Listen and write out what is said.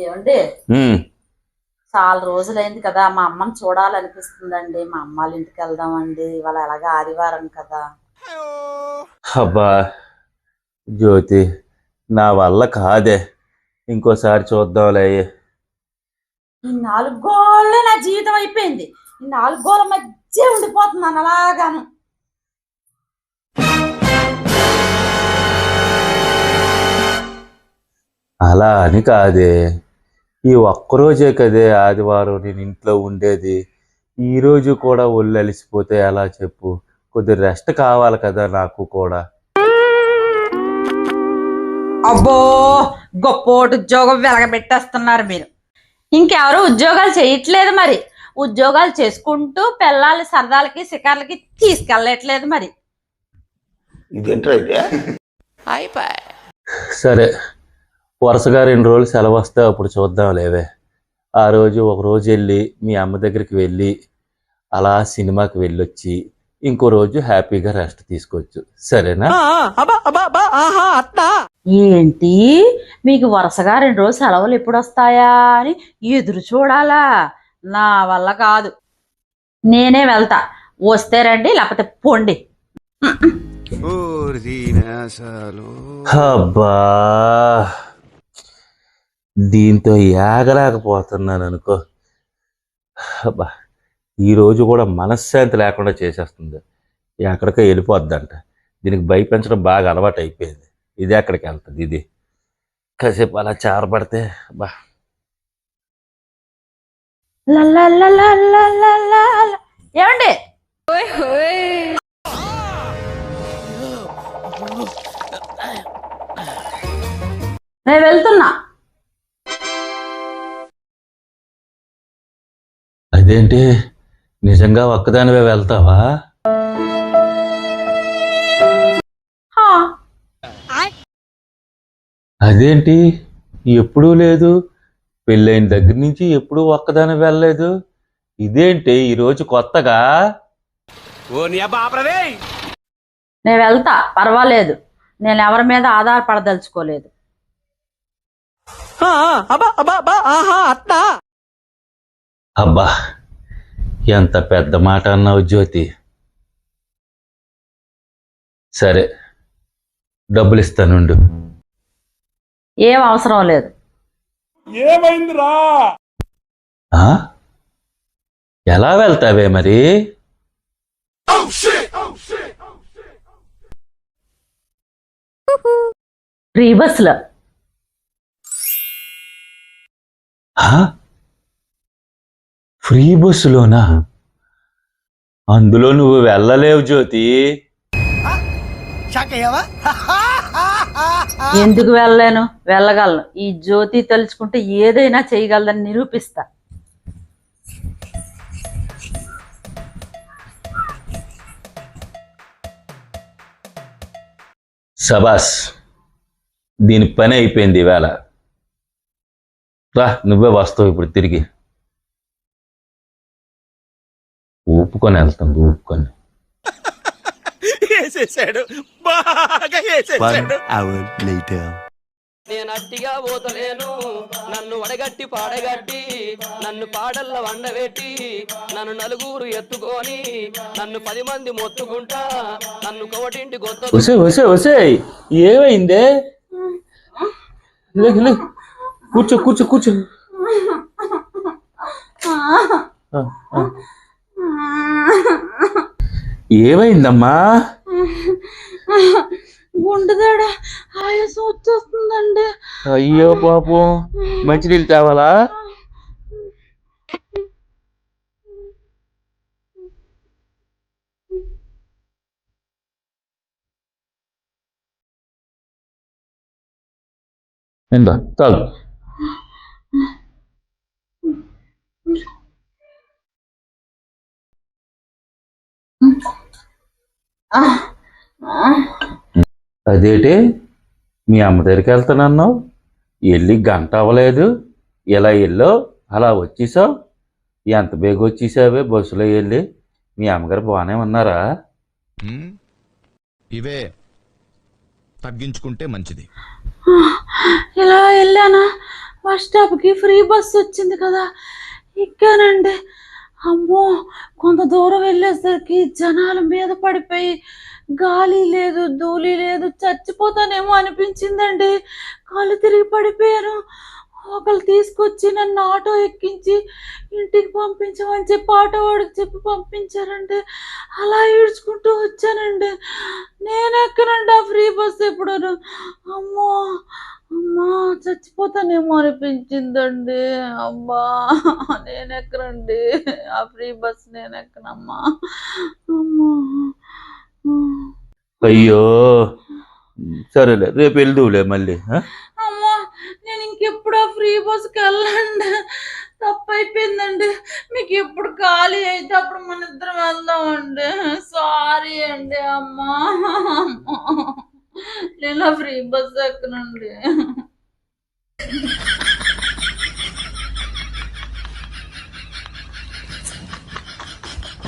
ఏమండి? చాలా రోజులైంది కదా మా అమ్మని చూడాలనిపిస్తుందండి. మా అమ్మ వాళ్ళ ఇంటికి వెళ్దామండి. ఇవాళ ఎలాగ ఆదివారం కదా. అబ్బా జ్యోతి నా వల్ల కాదే. ఇంకోసారి చూద్దాంలే. ఈ నాలుగు గోళ్ళే నా జీవితం అయిపోయింది. ఈ నాలుగు గోళ్ళ మధ్య ఉండిపోతున్నాను అలాగాను. అలా అని కాదే. ఈ ఒక్కరోజే కదే ఆదివారం నేను ఇంట్లో ఉండేది. ఈ రోజు కూడా ఒళ్ళు అలిసిపోతే ఎలా చెప్పు? కొద్ది రెస్ట్ కావాలి కదా నాకు కూడా. అబ్బో గొప్పోటి ఉద్యోగం వెలగబెట్టేస్తున్నారు మీరు. ఇంకెవరు ఉద్యోగాలు చేయట్లేదు మరి. ఉద్యోగాలు చేసుకుంటూ పిల్లలు సరదాలకి శిఖర్లకి తీసుకెళ్ళట్లేదు మరి. సరే వరుసగా రెండు రోజులు సెలవు వస్తే అప్పుడు చూద్దాం లేవే. ఆ రోజు ఒక రోజు వెళ్ళి మీ అమ్మ దగ్గరికి వెళ్ళి అలా సినిమాకి వెళ్ళొచ్చి ఇంకో రోజు హ్యాపీగా రెస్ట్ తీసుకోవచ్చు. సరేనా? ఏంటి? మీకు వరుసగా రెండు రోజులు సెలవులు ఎప్పుడు వస్తాయా అని ఎదురు చూడాలా? నా వల్ల కాదు. నేనే వెళ్తా. వస్తే రండి లేకపోతే పొండి. అబ్బా! దీంతో ఏగలేకపోతున్నాను అనుకో. అబ్బా ఈరోజు కూడా మనశ్శాంతి లేకుండా చేసేస్తుంది. ఎక్కడికో వెళ్ళిపోద్దంట. దీనికి భయపెంచడం బాగా అలవాటు అయిపోయింది. ఇది ఎక్కడికి వెళ్తుంది ఇది. కాసేపు అలా చారపడితే బా ఏమండి? నేను వెళ్తున్నా. అదేంటి? నిజంగా ఒక్కదానివే వెళ్తావా? హా, అదేంటి? ఎప్పుడూ లేదు. పెళ్ళైన దగ్గర నుంచి ఎప్పుడూ ఒక్కదాని వెళ్ళలేదు. ఇదేంటి? ఈరోజు కొత్తగా? నేను వెళ్తా పర్వాలేదు. నేను ఎవరి మీద ఆధారపడదలుచుకోలేదు అబ్బా ఎంత పెద్ద మాట అన్నావు జ్యోతి? సరే డబ్బులు ఇస్తానుండు ఏం అవసరం లేదు. ఆ? ఎలా వెళ్తావే మరి? ఫ్రీ బస్సులో. ఆ? ఫ్రీ బస్సులోనా? అందులో నువ్వు వెళ్ళలేవు జ్యోతి. ఎందుకు వెళ్ళలేను? వెళ్ళగలను. ఈ జ్యోతి తలుచుకుంటే ఏదైనా చేయగలదని నిరూపిస్తా. సబాస్ దీని పని అయిపోయింది ఈవేళ. రా నువ్వే వస్తావు ఇప్పుడు తిరిగి. ఊపుకొని వెళ్తాం ఊపుకొని. వేసేసాడు. బాగా వేసేసాడు. నేను అట్టిగా పోతలేను. నన్ను వడగట్టి పాడగట్టి నన్ను పాడల్ల వండబెట్టి నన్ను నలుగురు ఎత్తుకొని నన్ను పది మంది మొత్తుకుంటా నన్ను కోటింటి గొత్త వసే వసే వసే ఏమైందే? లే, లే. కూర్చో కూర్చో కూర్చో. ఏమైందమ్మా? గుండెదాడ ఆయాసం వచ్చేస్తుందండి. అయ్యో పాపం మంచినీళ్ళు తేవాలా ఇందా తాగు. అదేటి? మీ అమ్మ దగ్గరికి వెళ్తానన్నావు? వెళ్ళి గంట అవ్వలేదు. ఇలా వెళ్ళో అలా వచ్చేసావు? ఎంత బేగ వచ్చేసావే బస్సులో వెళ్ళి మీ అమ్మగారు బాగానే ఉన్నారా? ఇవే తగ్గించుకుంటే మంచిది. ఇలా వెళ్ళానా? బస్ స్టాప్కి ఫ్రీ బస్ వచ్చింది కదా. ఎక్కానండి అమ్మో కొంత దూరం వెళ్ళేసరికి జనాలు మీద పడిపోయి గాలి లేదు ధూళి లేదు చచ్చిపోతానేమో అనిపించిందండి. కాళ్ళు తిరిగి పడిపోయాను ఒకళ్ళు తీసుకొచ్చి నన్ను ఆటో ఎక్కించి ఇంటికి పంపించమని చెప్పి ఆటో వాడికి చెప్పి పంపించారండి. అలా ఈడ్చుకుంటూ వచ్చానండి. నేను ఎక్కనండి ఆ ఫ్రీ బస్ ఎప్పుడు అమ్మో అమ్మా చచ్చిపోతానేమో అనిపించిందండి. అమ్మా నేను ఎక్కనండి ఆ ఫ్రీ బస్ నేను ఎక్కనమ్మా అమ్మా అయ్యో సరేలే రేపు వెళ్దువులే మళ్ళీ? అమ్మా నేను ఇంకెప్పుడు ఆ ఫ్రీ బస్కి వెళ్ళండి తప్పు అయిపోయిందండి మీకు ఎప్పుడు ఖాళీ అయితే అప్పుడు మన ఇద్దరం వెళ్దామండి. సారీ అండి అమ్మా. నేను ఆ ఫ్రీ బస్ ఎక్కనండి